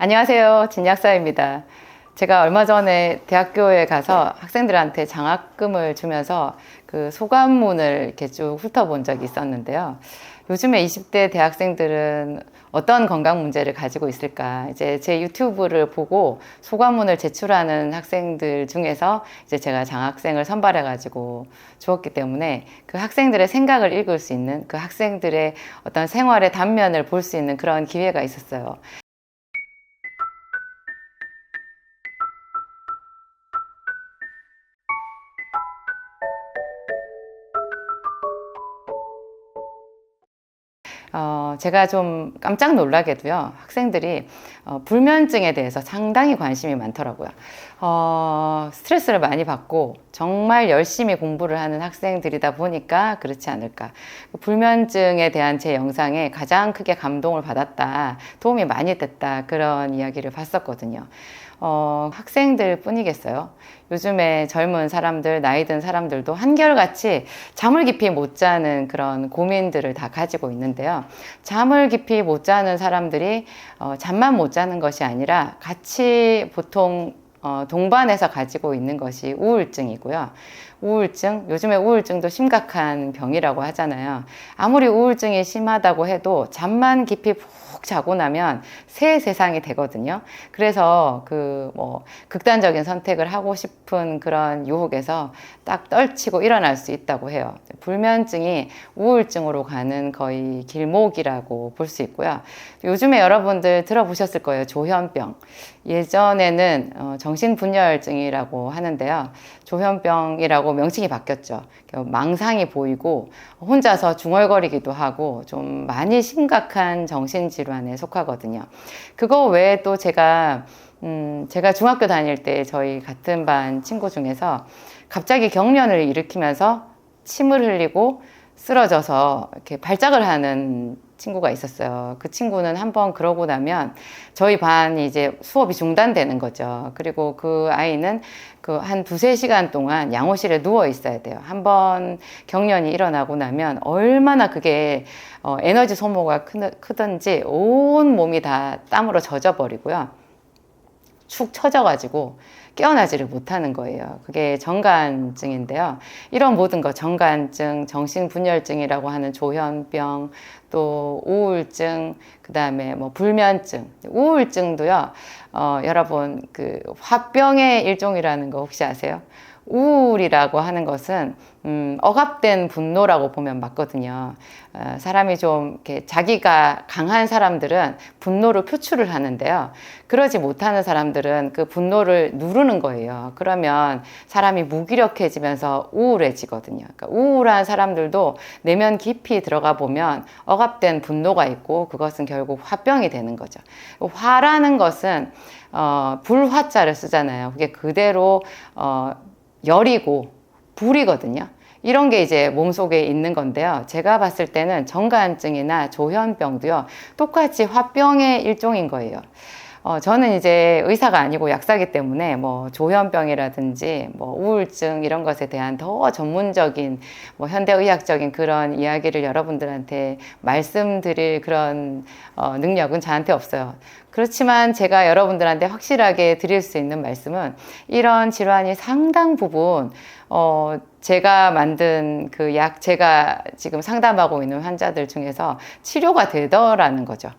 안녕하세요. 진약사입니다. 제가 얼마 전에 대학교에 가서 학생들한테 장학금을 주면서 그 소감문을 이렇게 쭉 훑어본 적이 있었는데요. 요즘에 20대 대학생들은 어떤 건강 문제를 가지고 있을까? 이제 제 유튜브를 보고 소감문을 제출하는 학생들 중에서 이제 제가 장학생을 선발해 가지고 주었기 때문에 그 학생들의 생각을 읽을 수 있는 그 학생들의 어떤 생활의 단면을 볼 수 있는 그런 기회가 있었어요. 어, 제가 좀 깜짝 놀라게도요, 학생들이 어, 불면증에 대해서 상당히 관심이 많더라고요. 어, 스트레스를 많이 받고 정말 열심히 공부를 하는 학생들이다 보니까 그렇지 않을까. 불면증에 대한 제 영상에 가장 크게 감동을 받았다, 도움이 많이 됐다, 그런 이야기를 봤었거든요. 어, 학생들 뿐이겠어요. 요즘에 젊은 사람들, 나이 든 사람들도 한결같이 잠을 깊이 못 자는 그런 고민들을 다 가지고 있는데요. 잠을 깊이 못 자는 사람들이 어, 잠만 못 자는 것이 아니라 같이 보통 어, 동반해서 가지고 있는 것이 우울증이고요. 우울증, 요즘에 우울증도 심각한 병이라고 하잖아요. 아무리 우울증이 심하다고 해도 잠만 깊이 푹 자고 나면 새 세상이 되거든요. 그래서 그 뭐 극단적인 선택을 하고 싶은 그런 유혹에서 딱 떨치고 일어날 수 있다고 해요. 불면증이 우울증으로 가는 거의 길목이라고 볼 수 있고요. 요즘에 여러분들 들어보셨을 거예요. 조현병. 예전에는 어, 정신분열증이라고 하는데요. 조현병이라고 명칭이 바뀌었죠. 망상이 보이고 혼자서 중얼거리기도 하고 좀 많이 심각한 정신질환에 속하거든요. 그거 외에 또 제가 음, 제가 중학교 다닐 때 저희 같은 반 친구 중에서 갑자기 경련을 일으키면서 침을 흘리고 쓰러져서 이렇게 발작을 하는 친구가 있었어요. 그 친구는 한번 그러고 나면 저희 반이 이제 수업이 중단되는 거죠. 그리고 그 아이는 그 한 두세 시간 동안 양호실에 누워 있어야 돼요. 한번 경련이 일어나고 나면 얼마나 그게 어, 에너지 소모가 크든지 온 몸이 다 땀으로 젖어버리고요. 축 처져가지고 깨어나지를 못하는 거예요. 그게 정간증인데요. 이런 모든 것, 정간증, 정신분열증이라고 하는 조현병, 또 우울증, 그 다음에 뭐 불면증, 우울증도요, 어, 여러분, 그 화병의 일종이라는 거 혹시 아세요? 우울이라고 하는 것은 음, 억압된 분노라고 보면 맞거든요. 어, 사람이 좀 이렇게 자기가 강한 사람들은 분노를 표출을 하는데요. 그러지 못하는 사람들은 그 분노를 누르는 거예요. 그러면 사람이 무기력해지면서 우울해지거든요. 그러니까 우울한 사람들도 내면 깊이 들어가 보면 억압된 분노가 있고 그것은 결국 화병이 되는 거죠. 화라는 것은 어, 불화자를 쓰잖아요. 그게 그대로 어, 열이고 불이거든요. 이런 게 이제 몸속에 있는 건데요. 제가 봤을 때는 정간증이나 조현병도요. 똑같이 화병의 일종인 거예요. 어, 저는 이제 의사가 아니고 약사기 때문에 뭐 조현병이라든지 뭐 우울증 이런 것에 대한 더 전문적인 뭐 현대의학적인 그런 이야기를 여러분들한테 말씀드릴 그런 어, 능력은 저한테 없어요. 그렇지만 제가 여러분들한테 확실하게 드릴 수 있는 말씀은 이런 질환이 상당 부분 어, 제가 만든 그 약, 제가 지금 상담하고 있는 환자들 중에서 치료가 되더라는 거죠.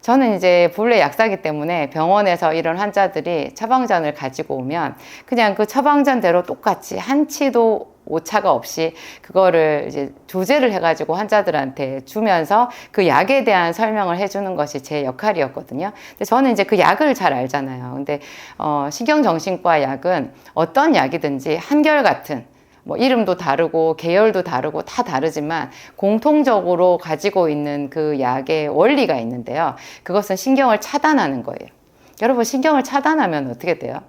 저는 이제 본래 약사기 때문에 병원에서 이런 환자들이 처방전을 가지고 오면 그냥 그 처방전대로 똑같이 한치도 오차가 없이 그거를 이제 조제를 해가지고 환자들한테 주면서 그 약에 대한 설명을 해주는 것이 제 역할이었거든요. 근데 저는 이제 그 약을 잘 알잖아요. 근데 어, 신경정신과 약은 어떤 약이든지 한결같은 뭐 이름도 다르고 계열도 다르고 다 다르지만 공통적으로 가지고 있는 그 약의 원리가 있는데요. 그것은 신경을 차단하는 거예요. 여러분 신경을 차단하면 어떻게 돼요?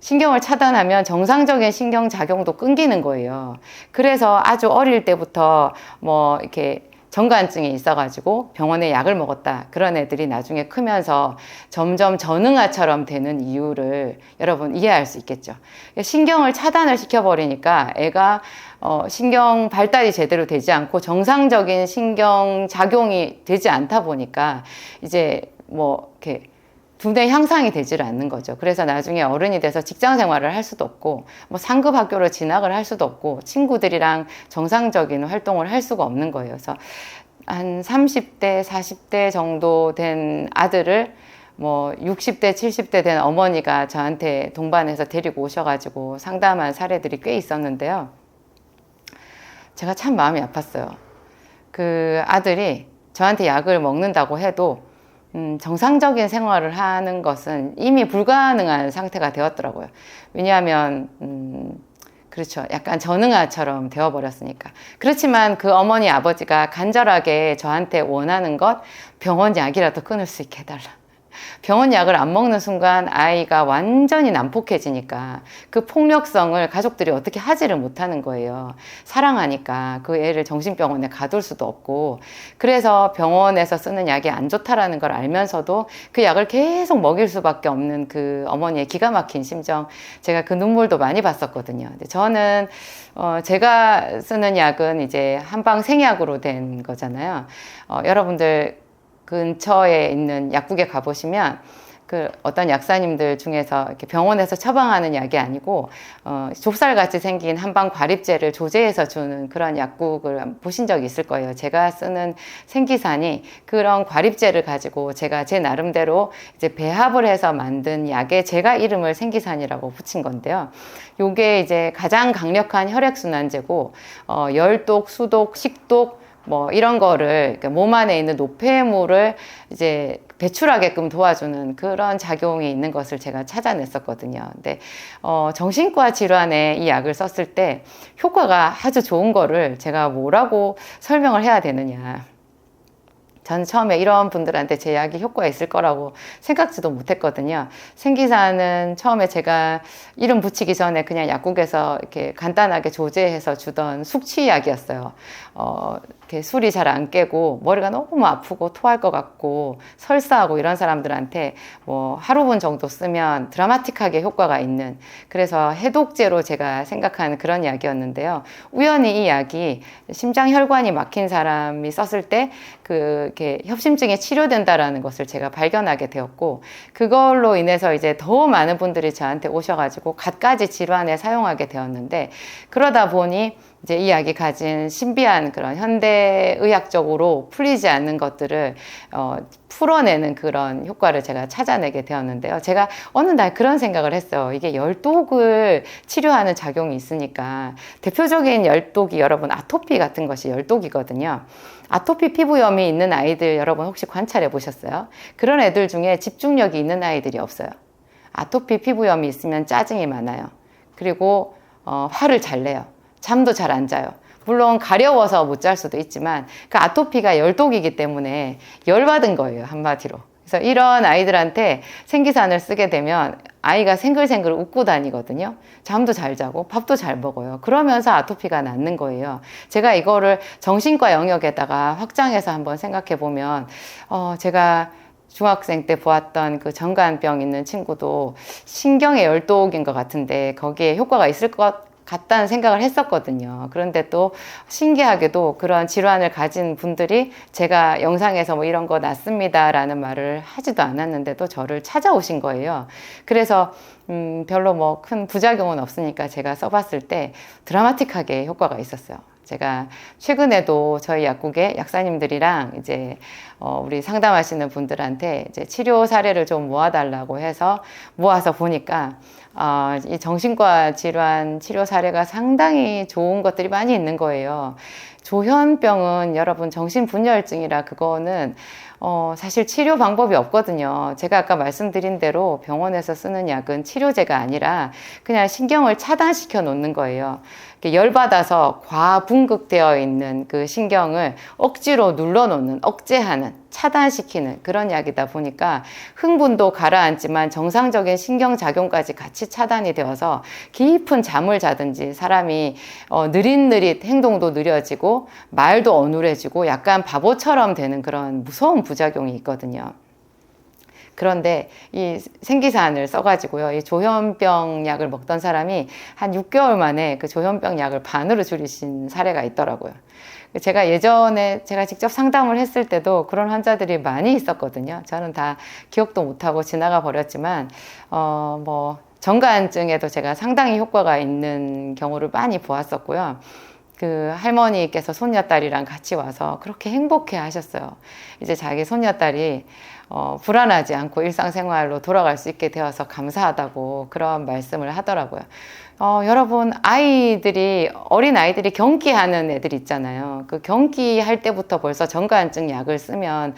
신경을 차단하면 정상적인 신경 작용도 끊기는 거예요. 그래서 아주 어릴 때부터 뭐 이렇게 정관증이 있어가지고 병원에 약을 먹었다. 그런 애들이 나중에 크면서 점점 전응아처럼 되는 이유를 여러분 이해할 수 있겠죠. 신경을 차단을 시켜버리니까 애가 어, 신경 발달이 제대로 되지 않고 정상적인 신경 작용이 되지 않다 보니까 이제 뭐 이렇게 두뇌 향상이 되질 않는 거죠. 그래서 나중에 어른이 돼서 직장 생활을 할 수도 없고, 뭐 상급 학교로 진학을 할 수도 없고, 친구들이랑 정상적인 활동을 할 수가 없는 거예요. 그래서 한 30대, 40대 정도 된 아들을 뭐 60대, 70대 된 어머니가 저한테 동반해서 데리고 오셔가지고 상담한 사례들이 꽤 있었는데요. 제가 참 마음이 아팠어요. 그 아들이 저한테 약을 먹는다고 해도 음, 정상적인 생활을 하는 것은 이미 불가능한 상태가 되었더라고요. 왜냐하면, 음, 그렇죠. 약간 전응아처럼 되어버렸으니까. 그렇지만 그 어머니 아버지가 간절하게 저한테 원하는 것 병원 약이라도 끊을 수 있게 해달라. 병원 약을 안 먹는 순간 아이가 완전히 난폭해지니까 그 폭력성을 가족들이 어떻게 하지를 못하는 거예요. 사랑하니까 그 애를 정신병원에 가둘 수도 없고 그래서 병원에서 쓰는 약이 안 좋다라는 걸 알면서도 그 약을 계속 먹일 수밖에 없는 그 어머니의 기가 막힌 심정 제가 그 눈물도 많이 봤었거든요. 근데 저는 어, 제가 쓰는 약은 이제 한방 생약으로 된 거잖아요. 어, 여러분들 근처에 있는 약국에 가보시면 그 어떤 약사님들 중에서 이렇게 병원에서 처방하는 약이 아니고 어, 좁쌀같이 생긴 한방 과립제를 조제해서 주는 그런 약국을 보신 적이 있을 거예요. 제가 쓰는 생기산이 그런 과립제를 가지고 제가 제 나름대로 이제 배합을 해서 만든 약에 제가 이름을 생기산이라고 붙인 건데요. 요게 이제 가장 강력한 혈액순환제고 어, 열독, 수독, 식독 뭐 이런 거를 몸 안에 있는 노폐물을 이제 배출하게끔 도와주는 그런 작용이 있는 것을 제가 찾아냈었거든요. 근데 어, 정신과 질환에 이 약을 썼을 때 효과가 아주 좋은 거를 제가 뭐라고 설명을 해야 되느냐. 전 처음에 이런 분들한테 제 약이 효과가 있을 거라고 생각지도 못했거든요. 생기사는 처음에 제가 이름 붙이기 전에 그냥 약국에서 이렇게 간단하게 조제해서 주던 숙취약이었어요. 어, 이렇게 술이 잘 안 깨고 머리가 너무 아프고 토할 것 같고 설사하고 이런 사람들한테 뭐 하루분 정도 쓰면 드라마틱하게 효과가 있는 그래서 해독제로 제가 생각하는 그런 약이었는데요. 우연히 이 약이 심장 혈관이 막힌 사람이 썼을 때그 이렇게 협심증에 치료된다라는 것을 제가 발견하게 되었고 그걸로 인해서 이제 더 많은 분들이 저한테 오셔가지고 갖가지 질환에 사용하게 되었는데 그러다 보니 이제 이 약이 가진 신비한 그런 현대 의학적으로 풀리지 않는 것들을 어, 풀어내는 그런 효과를 제가 찾아내게 되었는데요. 제가 어느 날 그런 생각을 했어요. 이게 열독을 치료하는 작용이 있으니까 대표적인 열독이 여러분 아토피 같은 것이 열독이거든요. 아토피 피부염이 있는 아이들 여러분 혹시 관찰해 보셨어요? 그런 애들 중에 집중력이 있는 아이들이 없어요. 아토피 피부염이 있으면 짜증이 많아요. 그리고 어, 화를 잘 내요. 잠도 잘 안 자요. 물론 가려워서 못 잘 수도 있지만 그 아토피가 열독이기 때문에 열받은 거예요 한마디로. 그래서 이런 아이들한테 생기산을 쓰게 되면 아이가 생글생글 웃고 다니거든요. 잠도 잘 자고 밥도 잘 먹어요. 그러면서 아토피가 낫는 거예요. 제가 이거를 정신과 영역에다가 확장해서 한번 생각해 보면 어 제가 중학생 때 보았던 그 정관병 있는 친구도 신경의 열독인 것 같은데 거기에 효과가 있을 것 같다는 생각을 했었거든요. 그런데 또 신기하게도 그런 질환을 가진 분들이 제가 영상에서 뭐 이런 거 낫습니다라는 말을 하지도 않았는데도 저를 찾아오신 거예요. 그래서 음, 별로 뭐 큰 부작용은 없으니까 제가 써봤을 때 드라마틱하게 효과가 있었어요. 제가 최근에도 저희 약국에 약사님들이랑 이제 어 우리 상담하시는 분들한테 이제 치료 사례를 좀 모아달라고 해서 모아서 보니까 어, 이 정신과 질환 치료 사례가 상당히 좋은 것들이 많이 있는 거예요. 조현병은 여러분 정신분열증이라 그거는 어, 사실 치료 방법이 없거든요. 제가 아까 말씀드린 대로 병원에서 쓰는 약은 치료제가 아니라 그냥 신경을 차단시켜 놓는 거예요. 열받아서 과분극되어 있는 그 신경을 억지로 눌러 놓는, 억제하는, 차단시키는 그런 약이다 보니까 흥분도 가라앉지만 정상적인 신경작용까지 같이 차단이 되어서 깊은 잠을 자든지 사람이 어, 느릿느릿 행동도 느려지고 말도 어눌해지고 약간 바보처럼 되는 그런 무서운 부작용이 있거든요. 그런데 이 생기산을 써가지고요. 이 조현병 약을 먹던 사람이 한 6개월 만에 그 조현병 약을 반으로 줄이신 사례가 있더라고요. 제가 예전에 제가 직접 상담을 했을 때도 그런 환자들이 많이 있었거든요. 저는 다 기억도 못하고 지나가 버렸지만, 어, 뭐, 정관증에도 제가 상당히 효과가 있는 경우를 많이 보았었고요. 그 할머니께서 손녀딸이랑 같이 와서 그렇게 행복해 하셨어요. 이제 자기 손녀딸이 어, 불안하지 않고 일상생활로 돌아갈 수 있게 되어서 감사하다고 그런 말씀을 하더라고요. 어, 여러분, 아이들이, 어린 아이들이 경기하는 애들 있잖아요. 그 경기할 때부터 벌써 정관증 약을 쓰면,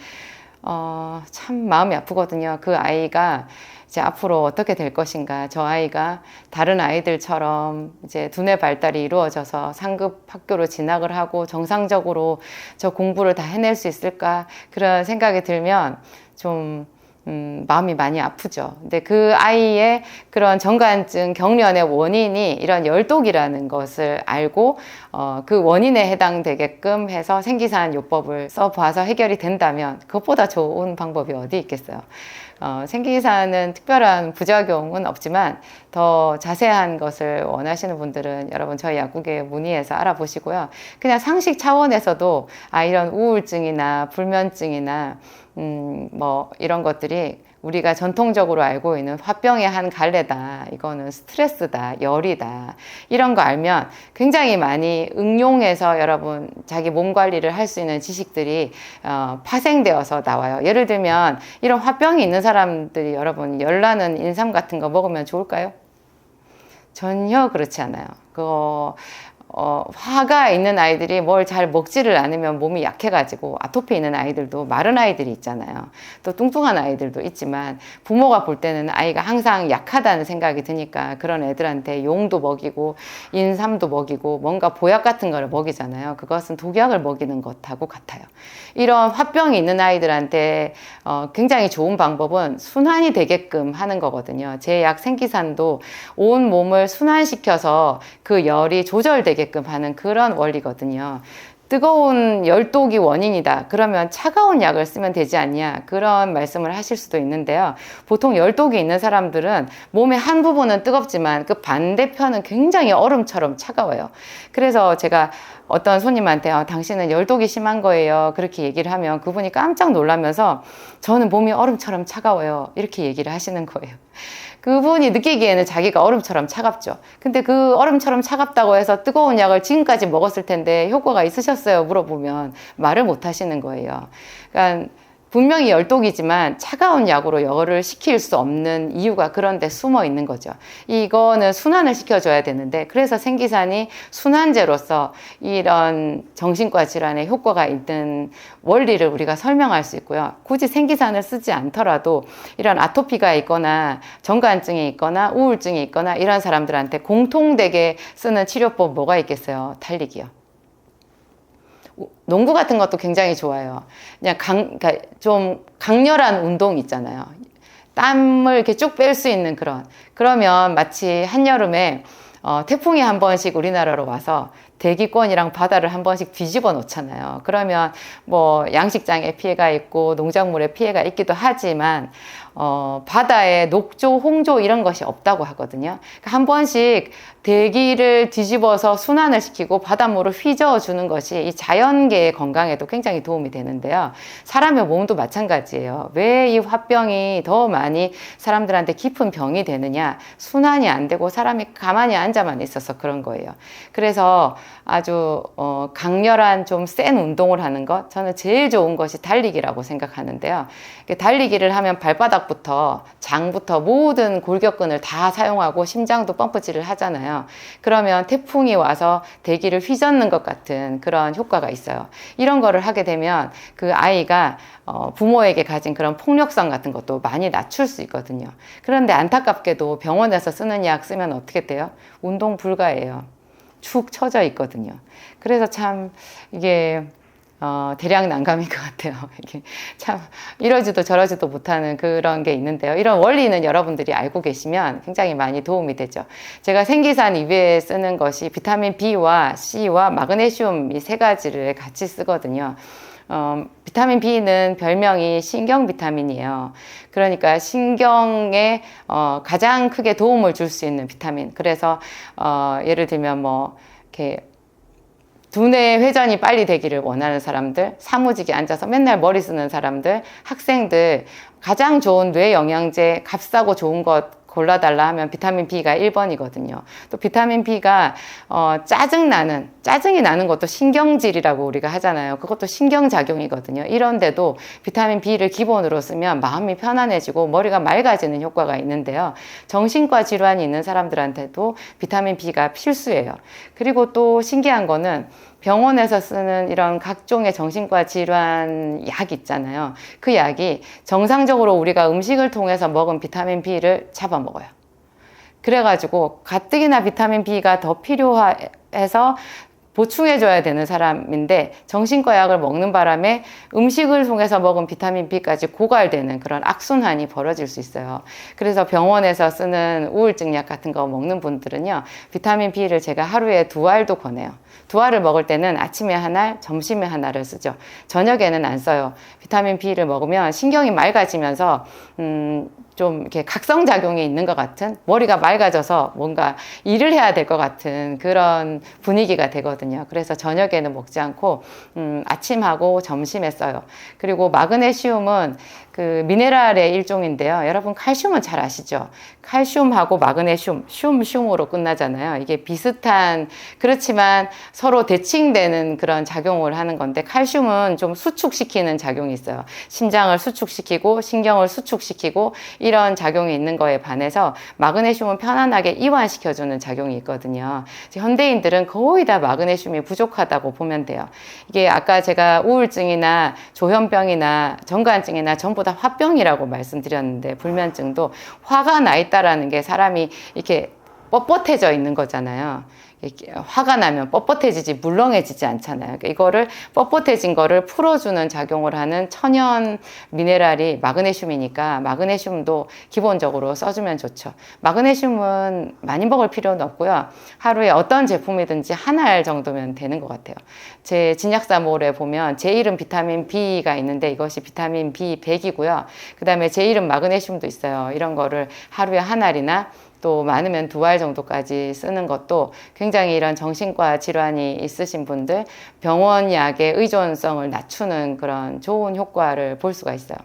어, 참 마음이 아프거든요. 그 아이가 이제 앞으로 어떻게 될 것인가. 저 아이가 다른 아이들처럼 이제 두뇌 발달이 이루어져서 상급 학교로 진학을 하고 정상적으로 저 공부를 다 해낼 수 있을까. 그런 생각이 들면 좀 음, 마음이 많이 아프죠. 근데 그 아이의 그런 정관증 경련의 원인이 이런 열독이라는 것을 알고 어, 그 원인에 해당되게끔 해서 생기산 요법을 써봐서 해결이 된다면 그것보다 좋은 방법이 어디 있겠어요. 어, 생기산은 특별한 부작용은 없지만 더 자세한 것을 원하시는 분들은 여러분 저희 약국에 문의해서 알아보시고요. 그냥 상식 차원에서도 아 이런 우울증이나 불면증이나 음, 뭐 이런 것들이 우리가 전통적으로 알고 있는 화병의 한 갈래다. 이거는 스트레스다. 열이다. 이런 거 알면 굉장히 많이 응용해서 여러분 자기 몸 관리를 할 수 있는 지식들이 어, 파생되어서 나와요. 예를 들면 이런 화병이 있는 사람들이 여러분 열나는 인삼 같은 거 먹으면 좋을까요? 전혀 그렇지 않아요. 그거 어, 화가 있는 아이들이 뭘 잘 먹지를 않으면 몸이 약해가지고 아토피 있는 아이들도 마른 아이들이 있잖아요. 또 뚱뚱한 아이들도 있지만 부모가 볼 때는 아이가 항상 약하다는 생각이 드니까 그런 애들한테 용도 먹이고 인삼도 먹이고 뭔가 보약 같은 거를 먹이잖아요. 그것은 독약을 먹이는 것하고 같아요. 이런 화병이 있는 아이들한테 어, 굉장히 좋은 방법은 순환이 되게끔 하는 거거든요. 제 약 생기산도 온 몸을 순환시켜서 그 열이 조절되게 되게끔 하는 그런 원리거든요. 뜨거운 열독이 원인이다. 그러면 차가운 약을 쓰면 되지 않냐. 그런 말씀을 하실 수도 있는데요. 보통 열독이 있는 사람들은 몸의 한 부분은 뜨겁지만 그 반대편은 굉장히 얼음처럼 차가워요. 그래서 제가 어떤 손님한테 어, 당신은 열독이 심한 거예요. 그렇게 얘기를 하면 그분이 깜짝 놀라면서 저는 몸이 얼음처럼 차가워요. 이렇게 얘기를 하시는 거예요. 그분이 느끼기에는 자기가 얼음처럼 차갑죠. 근데 그 얼음처럼 차갑다고 해서 뜨거운 약을 지금까지 먹었을 텐데 효과가 있으셨어요? 물어보면 말을 못 하시는 거예요. 그러니까 분명히 열독이지만 차가운 약으로 열을 식힐 수 없는 이유가 그런데 숨어 있는 거죠. 이거는 순환을 시켜줘야 되는데 그래서 생기산이 순환제로서 이런 정신과 질환에 효과가 있는 원리를 우리가 설명할 수 있고요. 굳이 생기산을 쓰지 않더라도 이런 아토피가 있거나 정관증이 있거나 우울증이 있거나 이런 사람들한테 공통되게 쓰는 치료법 뭐가 있겠어요? 달리기요. 농구 같은 것도 굉장히 좋아요. 그냥 강, 그러니까 좀 강렬한 운동 있잖아요. 땀을 이렇게 쭉 뺄 수 있는 그런. 그러면 마치 한여름에 어, 태풍이 한 번씩 우리나라로 와서 대기권이랑 바다를 한 번씩 뒤집어 놓잖아요. 그러면 뭐 양식장에 피해가 있고 농작물에 피해가 있기도 하지만 어, 바다에 녹조, 홍조 이런 것이 없다고 하거든요. 그러니까 한 번씩 대기를 뒤집어서 순환을 시키고 바닷물을 휘저어 주는 것이 이 자연계의 건강에도 굉장히 도움이 되는데요. 사람의 몸도 마찬가지예요. 왜 이 화병이 더 많이 사람들한테 깊은 병이 되느냐? 순환이 안 되고 사람이 가만히 앉아만 있어서 그런 거예요. 그래서 아주 어, 강렬한 좀 센 운동을 하는 것 저는 제일 좋은 것이 달리기라고 생각하는데요. 달리기를 하면 발바닥 부터 장부터 모든 골격근을 다 사용하고 심장도 펌프질을 하잖아요. 그러면 태풍이 와서 대기를 휘젓는 것 같은 그런 효과가 있어요. 이런 거를 하게 되면 그 아이가 어, 부모에게 가진 그런 폭력성 같은 것도 많이 낮출 수 있거든요. 그런데 안타깝게도 병원에서 쓰는 약 쓰면 어떻게 돼요? 운동 불가예요. 축 처져 있거든요. 그래서 참 이게 어, 대량 난감인 것 같아요. 이게 참 이러지도 저러지도 못하는 그런 게 있는데요. 이런 원리는 여러분들이 알고 계시면 굉장히 많이 도움이 되죠. 제가 생기산 이외에 쓰는 것이 비타민 B와 C와 마그네슘 이 세 가지를 같이 쓰거든요. 어, 비타민 B는 별명이 신경 비타민이에요. 그러니까 신경에 어, 가장 크게 도움을 줄 수 있는 비타민. 그래서 어, 예를 들면 뭐 이렇게 두뇌 회전이 빨리 되기를 원하는 사람들, 사무직에 앉아서 맨날 머리 쓰는 사람들, 학생들, 가장 좋은 뇌 영양제, 값싸고 좋은 것 골라달라 하면 비타민 B가 1번이거든요. 또 비타민 B가 어, 짜증 나는 짜증이 나는 것도 신경질이라고 우리가 하잖아요. 그것도 신경작용이거든요. 이런데도 비타민 B를 기본으로 쓰면 마음이 편안해지고 머리가 맑아지는 효과가 있는데요. 정신과 질환이 있는 사람들한테도 비타민 B가 필수예요. 그리고 또 신기한 거는 병원에서 쓰는 이런 각종의 정신과 질환 약 있잖아요. 그 약이 정상적으로 우리가 음식을 통해서 먹은 비타민 B를 잡아먹어요. 그래가지고 가뜩이나 비타민 B가 더 필요해서 보충해줘야 되는 사람인데 정신과 약을 먹는 바람에 음식을 통해서 먹은 비타민 B까지 고갈되는 그런 악순환이 벌어질 수 있어요. 그래서 병원에서 쓰는 우울증 약 같은 거 먹는 분들은요, 비타민 B를 제가 하루에 두 알도 권해요. 두 알을 먹을 때는 아침에 한 알, 점심에 하나를 쓰죠. 저녁에는 안 써요. 비타민 B를 먹으면 신경이 맑아지면서, 음, 좀 이렇게 각성작용이 있는 것 같은 머리가 맑아져서 뭔가 일을 해야 될 것 같은 그런 분위기가 되거든요. 그래서 저녁에는 먹지 않고, 음, 아침하고 점심에 써요. 그리고 마그네슘은 그 미네랄의 일종인데요. 여러분 칼슘은 잘 아시죠? 칼슘하고 마그네슘, 슘, 슘으로 끝나잖아요. 이게 비슷한, 그렇지만 서로 대칭되는 그런 작용을 하는 건데 칼슘은 좀 수축시키는 작용이 있어요. 심장을 수축시키고 신경을 수축시키고 이런 작용이 있는 거에 반해서 마그네슘은 편안하게 이완시켜주는 작용이 있거든요. 현대인들은 거의 다 마그네슘이 부족하다고 보면 돼요. 이게 아까 제가 우울증이나 조현병이나 정관증이나 전부 다 화병이라고 말씀드렸는데 불면증도 화가 나 있다라는 게 사람이 이렇게 뻣뻣해져 있는 거잖아요. 화가 나면 뻣뻣해지지 물렁해지지 않잖아요. 그러니까 이거를 뻣뻣해진 거를 풀어주는 작용을 하는 천연 미네랄이 마그네슘이니까 마그네슘도 기본적으로 써주면 좋죠. 마그네슘은 많이 먹을 필요는 없고요. 하루에 어떤 제품이든지 한 알 정도면 되는 것 같아요. 제 진약사몰에 보면 제 이름 비타민 B가 있는데 이것이 비타민 B100이고요. 그 다음에 제 이름 마그네슘도 있어요. 이런 거를 하루에 한 알이나 또 많으면 두 알 정도까지 쓰는 것도 굉장히 이런 정신과 질환이 있으신 분들 병원 약의 의존성을 낮추는 그런 좋은 효과를 볼 수가 있어요.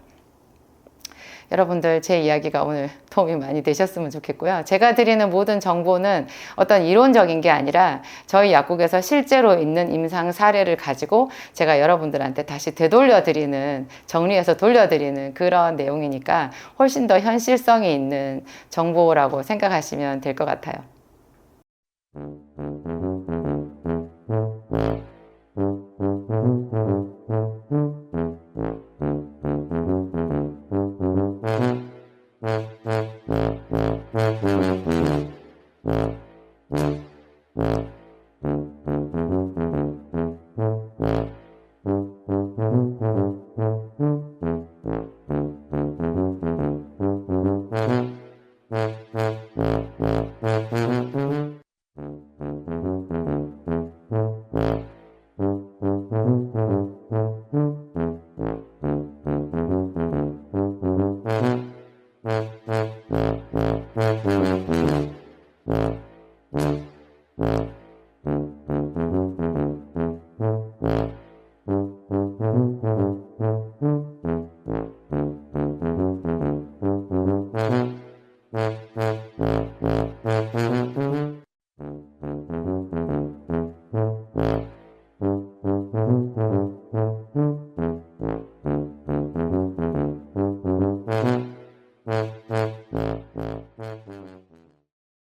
여러분들 제 이야기가 오늘 도움이 많이 되셨으면 좋겠고요. 제가 드리는 모든 정보는 어떤 이론적인 게 아니라 저희 약국에서 실제로 있는 임상 사례를 가지고 제가 여러분들한테 다시 되돌려 드리는 정리해서 돌려 드리는 그런 내용이니까 훨씬 더 현실성이 있는 정보라고 생각하시면 될 것 같아요. Thank you. Mm-hmm. Mm-hmm.